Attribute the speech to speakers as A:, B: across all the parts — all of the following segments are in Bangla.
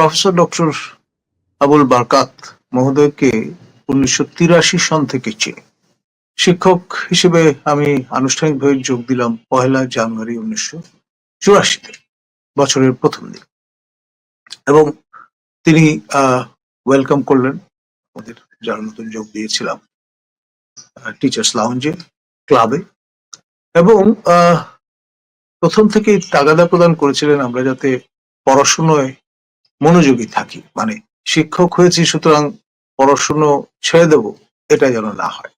A: প্রফেসর ডক্টর আবুল বারকাত মহোদয়কে উনিশশো তিরাশি সন থেকে চিনি শিক্ষক হিসেবে আমি আনুষ্ঠানিকভাবে যোগ দিলাম পহেলা জানুয়ারি উনিশশো চুরাশিতে বছরের প্রথম দিন। এবং তিনি ওয়েলকাম করলেন। আমাদের যারা নতুন যোগ দিয়েছিলাম টিচার্স লাউঞ্জে ক্লাবে এবং প্রথম থেকেই তাগাদা প্রদান করেছিলেন আমরা যাতে পড়াশুনোয় মনোযোগী থাকি। মানে শিক্ষক হয়েছি, সুতরাং পড়াশুনো ছেড়ে দেব এটা যেন না হয়।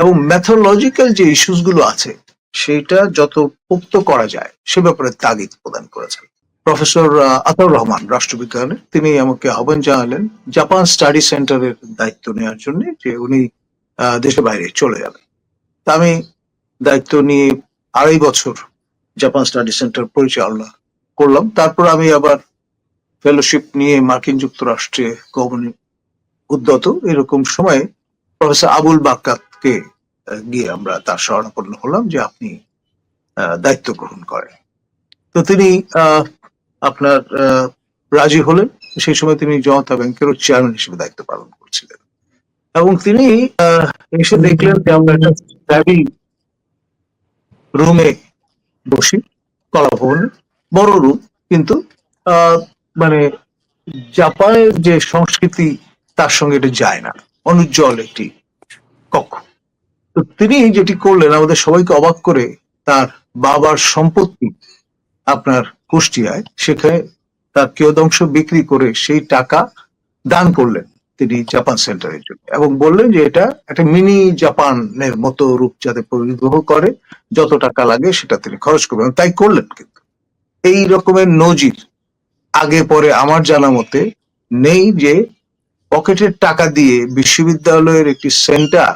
A: এবং ম্যাথোলজিক্যাল যে ইস্যুসগুলো আছে সেটা যত পোক্ত করা যায়, সে ব্যাপারে তাগিদ প্রদান করেছেন। প্রফেসর আতাউর রহমান রাষ্ট্রবিজ্ঞানের তিনি আমাকে আহ্বান জানালেন জাপান স্টাডি সেন্টারের দায়িত্ব নেওয়ার জন্য যে উনি দেশের বাইরে চলে যাবেন। তা আমি দায়িত্ব নিয়ে আড়াই বছর জাপান স্টাডি সেন্টার পরিচালনা করলাম। তারপর আমি আবার ফেলোশিপ নিয়ে মার্কিন যুক্তরাষ্ট্রে গমনে উদ্যত এরকম সময়ে প্রফেসর আবুল বাক্কাতকে গিয়ে আমরা তার শরণাপন্ন হলাম যে আপনি দায়িত্ব গ্রহণ করেন। তো তিনি আপনার রাজি হলেন। সেই সময় তিনি জনতা ব্যাংকেরও চেয়ারম্যান হিসেবে দায়িত্ব পালন করছিলেন। এবং তিনি এসে দেখলেন যে আমরা একটা রুমে বসি, কলাভবনে। বড় রুম, কিন্তু মানে জাপানের যে সংস্কৃতি, তার সঙ্গে এটা যায় না। অনুজ্জ্বল একটি কক্ষ। তো তিনি যেটি করলেন, আমাদের সবাইকে অবাক করে তার বাবার সম্পত্তি আপনার কুষ্টিয়ায়, সেখানে তার কিয়দংশ বিক্রি করে সেই টাকা দান করলেন তিনি জাপান সেন্টারের জন্য। এবং বললেন যে এটা একটা মিনি জাপানের মতো রূপ যাতে পরিগ্রহ করে, যত টাকা লাগে সেটা তিনি খরচ করবেন। তাই করলেন কিন্তু। এই রকমের নজির আগে পরে আমার জানা মতে নেই যে পকেটের টাকা দিয়ে বিশ্ববিদ্যালয়ের একটি সেন্টার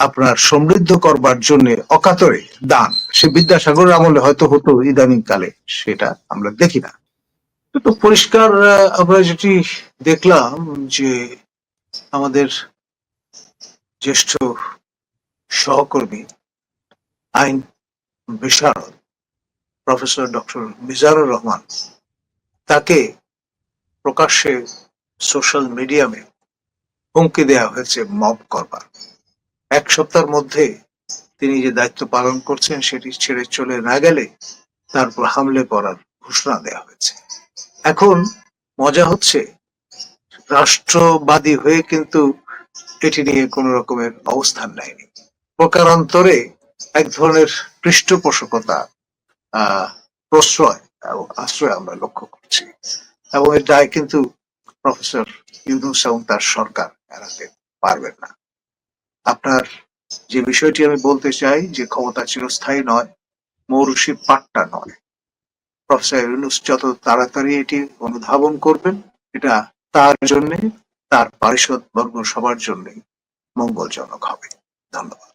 A: আপনার সমৃদ্ধ করবার জন্য অকাতরে দান। সে বিদ্যাসাগরের আমলে হয়তো হতো ইদানিং কালে সেটা আমরা দেখি না। তো পরিষ্কার আমরা যেটি দেখলাম যে আমাদের জ্যেষ্ঠ সহকর্মী, আইন বিশারদ প্রফেসর ডক্টর মিজানুর রহমান তাকে প্রকাশ্যে সোশ্যাল মিডিয়ামে হুমকি দেওয়া হয়েছে মব করবার। এক সপ্তাহের মধ্যে তিনি যে দায়িত্ব পালন করছেন সেটি ছেড়ে চলে না গেলে তারপর হামলে করার ঘোষণা দেওয়া হয়েছে। এখন মজা হচ্ছে, রাষ্ট্রবাদী হয়ে কিন্তু এটি নিয়ে কোন রকমের অবস্থান নেয়নি। প্রকারান্তরে এক ধরনের পৃষ্ঠপোষকতা, আহ, প্রশ্রয় আশ্রয় আমরা লক্ষ্য করছি। এবং এর দায় কিন্তু প্রফেসর ইউনুস এবং তার সরকার এড়াতে পারবেন না। আপনার যে বিষয়টি আমি বলতে চাই, যে ক্ষমতা চিরস্থায়ী নয় মৌরুষি পাট্টা নয়। প্রফেসর ইউনুস যত তাড়াতাড়ি এটি অনুধাবন করবেন, এটা তার জন্য, তার পারিষদ বর্গ সবার জন্যই মঙ্গলজনক হবে। ধন্যবাদ।